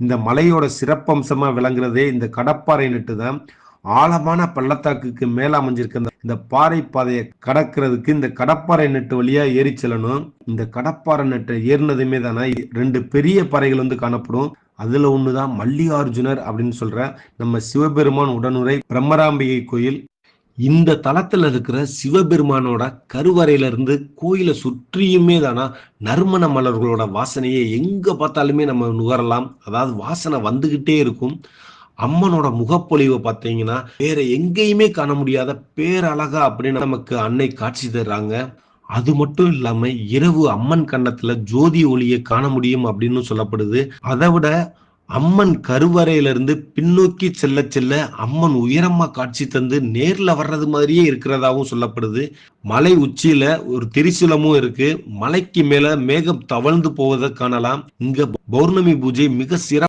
இந்த மலையோட சிறப்பம்சமா விளங்குறதே இந்த கடப்பாறை நட்டு தான் ஆழமான பள்ளத்தாக்குக்கு மேல அமைஞ்சிருக்க இந்த- பாறை பாதையை கடக்கிறதுக்கு இந்த கடப்பாறை நட்டு வழியா ஏறி செல்லணும். இந்த கடப்பாறை நட்டை ஏறினதுமே தானே ரெண்டு பெரிய பாறைகள் வந்து காணப்படும். அதுல ஒண்ணுதான் மல்லிகார்ஜுனர் அப்படின்னு சொல்ற நம்ம சிவபெருமான் உடனுரை பிரம்மராம்பிகை கோயில். இந்த தளத்தில் இருக்கிற சிவபெருமானோட கருவறையிலிருந்து கோயிலை சுற்றியுமே தானா நறுமண மலர்களோட வாசனையை எங்கே பார்த்தாலுமே நம்ம நுகரலாம். அதாவது வாசனை வந்துக்கிட்டே இருக்கும். அம்மனோட முகப்பொழிவை பார்த்தீங்கன்னா வேற எங்கேயுமே காண முடியாத பேரழகா அப்படின்னு நமக்கு அன்னை காட்சி தர்றாங்க. அது மட்டும் இல்லாம இரவு அம்மன் கண்ணத்துல ஜோதி ஒளியை காண முடியும் அப்படின்னு சொல்லப்படுது. அதை விட அம்மன் கருவறையில இருந்து பின்னோக்கி செல்ல செல்ல அம்மன் உயரமா காட்சி தந்து நேர்ல வர்றது மாதிரியே இருக்கிறதாவும் சொல்லப்படுது. மலை உச்சியில ஒரு திரிசூலமும் இருக்கு. மலைக்கு மேல மேகம் தவழ்ந்து போவதை காணலாம். இங்க பௌர்ணமி பூஜை மிக சிறப்பு